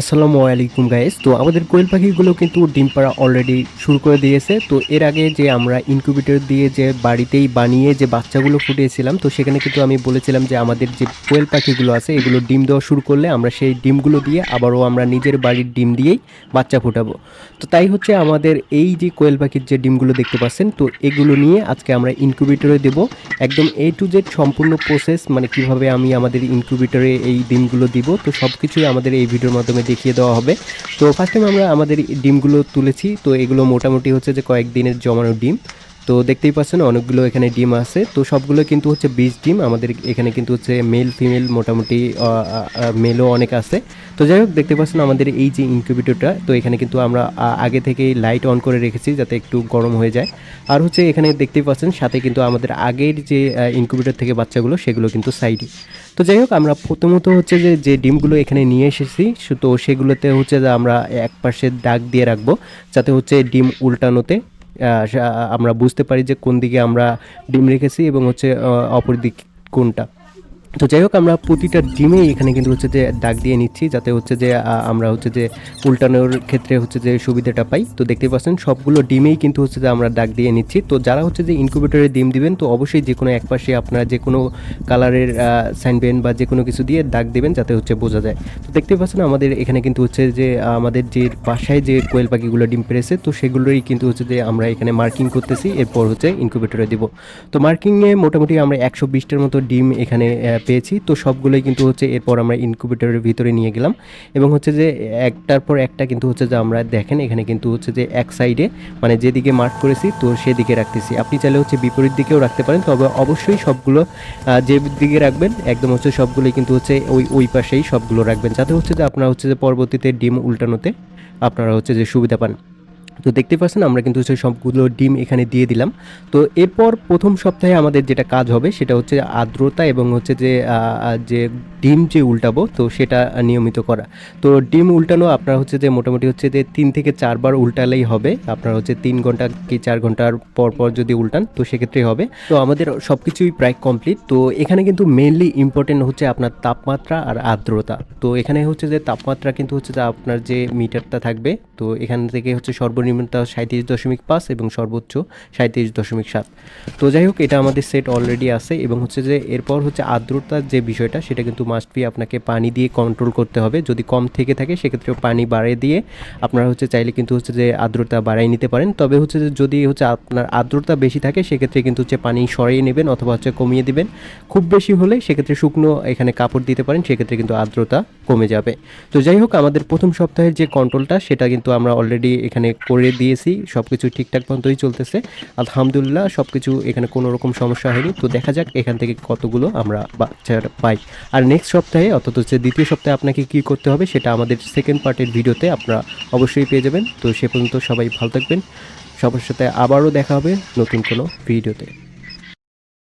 আসসালামু আলাইকুম গাইস তো আমাদের কোয়েল পাখিগুলো কিন্তু ডিম পাড়া অলরেডি শুরু করে দিয়েছে। তো এর আগে যে আমরা ইনকিউবেটর দিয়ে যে বাড়িতেই বানিয়ে যে বাচ্চাগুলো ফুটিয়েছিলাম, তো সেখানে কিন্তু আমি বলেছিলাম যে আমাদের যে কোয়েল পাখিগুলো আছে, এগুলো ডিম দেওয়া শুরু করলে আমরা সেই ডিমগুলো দিয়ে আবারও আমরা নিজের বাড়ির ডিম দিয়েই বাচ্চা ফোটাবো। তো তাই হচ্ছে আমাদের এই যে কোয়েল পাখির যে ডিমগুলো দেখতে পাচ্ছেন, তো এগুলো নিয়ে আজকে আমরা ইনকিউবেটরে দেব। একদম এ টু জেড সম্পূর্ণ প্রসেস মানে কীভাবে আমি আমাদের ইনকিউবেটরে এই ডিমগুলো দিব, তো সব কিছুই আমাদের এই ভিডিওর মাধ্যমে দেখিয়ে দেওয়া হবে। তো ফার্স্ট টাইম আমরা আমাদের ডিমগুলো তুলেছি। তো এগুলো মোটামুটি হচ্ছে যে কয়েকদিনের জমানো ডিম। তো দেখতেই পাচ্ছেন অনেকগুলো এখানে ডিম আছে। তো সবগুলো কিন্তু হচ্ছে বীজ ডিম। আমাদের এখানে কিন্তু হচ্ছে মেল ফিমেল মোটামুটি মেলও অনেক আছে। তো যাই হোক, দেখতে পাচ্ছেন আমাদের এই যে ইনকিউবেটরটা তো এখানে কিন্তু আমরা আগে থেকেই লাইট অন করে রেখেছি যাতে একটু গরম হয়ে যায়। আর হচ্ছে এখানে দেখতেই পাচ্ছেন সাথে কিন্তু আমাদের আগের যে ইনকিউবেটর থেকে বাচ্চাগুলো, সেগুলো কিন্তু সাইডে তো যাই হোক, আমরা প্রথমত হচ্ছে যে যে ডিমগুলো এখানে নিয়ে এসেছি তো সেগুলোতে হচ্ছে যে আমরা এক পাশে দাগ দিয়ে রাখব, যাতে হচ্ছে ডিম উল্টানোতে আমরা বুঝতে পারি যে কোন দিকে আমরা ডিম রেখেছি এবং হচ্ছে অপর দিক কোনটা। তো যাই হোক, আমরা প্রতিটা ডিমেই এখানে কিন্তু হচ্ছে যে দাগ দিয়ে নিচ্ছি, যাতে হচ্ছে যে আমরা হচ্ছে যে উল্টানোর ক্ষেত্রে হচ্ছে যে সুবিধাটা পাই। তো দেখতে পাচ্ছেন, সবগুলো ডিমেই কিন্তু হচ্ছে যে আমরা দাগ দিয়ে নিচ্ছি। তো যারা হচ্ছে যে ইনকিউবেটরে ডিম দিবেন, তো অবশ্যই যে কোনো এক পাশে আপনারা যে কোনো কালারের সাইনপেন বা যে কোনো কিছু দিয়ে দাগ দিবেন, যাতে হচ্ছে বোঝা যায়। তো দেখতে পাচ্ছেন, আমাদের এখানে কিন্তু হচ্ছে যে আমাদের যে বাসায় যে কোয়েল পাখিগুলো ডিম পেরেছে, তো সেগুলোই কিন্তু হচ্ছে যে আমরা এখানে মার্কিং করতেছি, এরপর হচ্ছে ইনকিউবেটরে দিব। তো মার্কিংয়ে মোটামুটি আমরা একশো বিশটার মতো ডিম এখানে পেয়েছি। তো সবগুলোই কিন্তু হচ্ছে এরপর আমরা ইনকিউবেটরের ভিতরে নিয়ে গেলাম। এবং হচ্ছে যে একটার পর একটা কিন্তু হচ্ছে যে আমরা দেখেন, এখানে কিন্তু হচ্ছে যে এক সাইডে মানে যেদিকে মার্ক করেছি, তো সেদিকে রাখতেছি। আপনি চাইলে হচ্ছে বিপরীত দিকেও রাখতে পারেন, তবে অবশ্যই সবগুলো যে দিকে রাখবেন, একদম হচ্ছে সবগুলোই কিন্তু হচ্ছে ওই ওই পাশেই সবগুলো রাখবেন। যাতে হচ্ছে যে আপনারা হচ্ছে যে পরবর্তীতে ডিম উল্টানোতে আপনারা হচ্ছে যে সুবিধা পান। তো দেখতে পাচ্ছেন, আমরা কিন্তু হচ্ছে সবগুলো ডিম এখানে দিয়ে দিলাম। তো এরপর প্রথম সপ্তাহে আমাদের যেটা কাজ হবে, সেটা হচ্ছে আর্দ্রতা এবং হচ্ছে যে যে ডিম যে উল্টাবো, তো সেটা নিয়মিত করা। তো ডিম উল্টানো আপনার হচ্ছে যে মোটামুটি হচ্ছে যে তিন থেকে চারবার উল্টালেই হবে। আপনার হচ্ছে তিন ঘণ্টা কি চার ঘণ্টার পর পর যদি উল্টান, তো সেক্ষেত্রেই হবে। তো আমাদের সব কিছুই প্রায় কমপ্লিট। তো এখানে কিন্তু মেনলি ইম্পর্টেন্ট হচ্ছে আপনার তাপমাত্রা আর আর্দ্রতা। তো এখানে হচ্ছে যে তাপমাত্রা কিন্তু হচ্ছে যে আপনার যে মিটারটা থাকবে তো এখান থেকে হচ্ছে সর্বনিম্নতা সাঁত্রিশ দশমিক পাঁচ এবং সর্বোচ্চ সাঁত্রিশ দশমিক সাত। তো যাই হোক, এটা আমাদের সেট অলরেডি আছে এবং হচ্ছে যে এরপর হচ্ছে আর্দ্রতার যে বিষয়টা, সেটা কিন্তু মাস্ট বি আপনাকে পানি দিয়ে কন্ট্রোল করতে হবে। যদি কম থেকে থাকে সেক্ষেত্রে পানি বাড়িয়ে দিয়ে আপনারা হচ্ছে চাইলে কিন্তু হচ্ছে যে আর্দ্রতা বাড়াই নিতে পারেন। তবে হচ্ছে যে যদি হচ্ছে আপনার আর্দ্রতা বেশি থাকে, সেক্ষেত্রে কিন্তু হচ্ছে পানি সরিয়ে নেবেন অথবা হচ্ছে কমিয়ে দিবেন। খুব বেশি হলে সেক্ষেত্রে শুকনো এখানে কাপড় দিতে পারেন, সেক্ষেত্রে কিন্তু আর্দ্রতা কমে যাবে। তো যাই হোক, আমাদের প্রথম সপ্তাহের যে কন্ট্রোলটা সেটা কিন্তু আমরা অলরেডি এখানে করে দিয়েছি সব কিছু ঠিকঠাক মতোই চলতেছে। আলহামদুলিল্লাহ সব কিছু এখানে কোনো রকম সমস্যা হয়নি। তো দেখা যাক এখান থেকে কতগুলো আমরা বাচ্চা পাই। আর নেক্সট সপ্তাহে, অর্থাৎ হচ্ছে দ্বিতীয় সপ্তাহে আপনাকে কি করতে হবে, সেটা আমাদের সেকেন্ড পার্টের ভিডিওতে আপনারা অবশ্যই পেয়ে যাবেন। তো সে পর্যন্ত সবাই ভালো থাকবেন। সবার সাথে আবারও দেখা হবে নতুন কোনো ভিডিওতে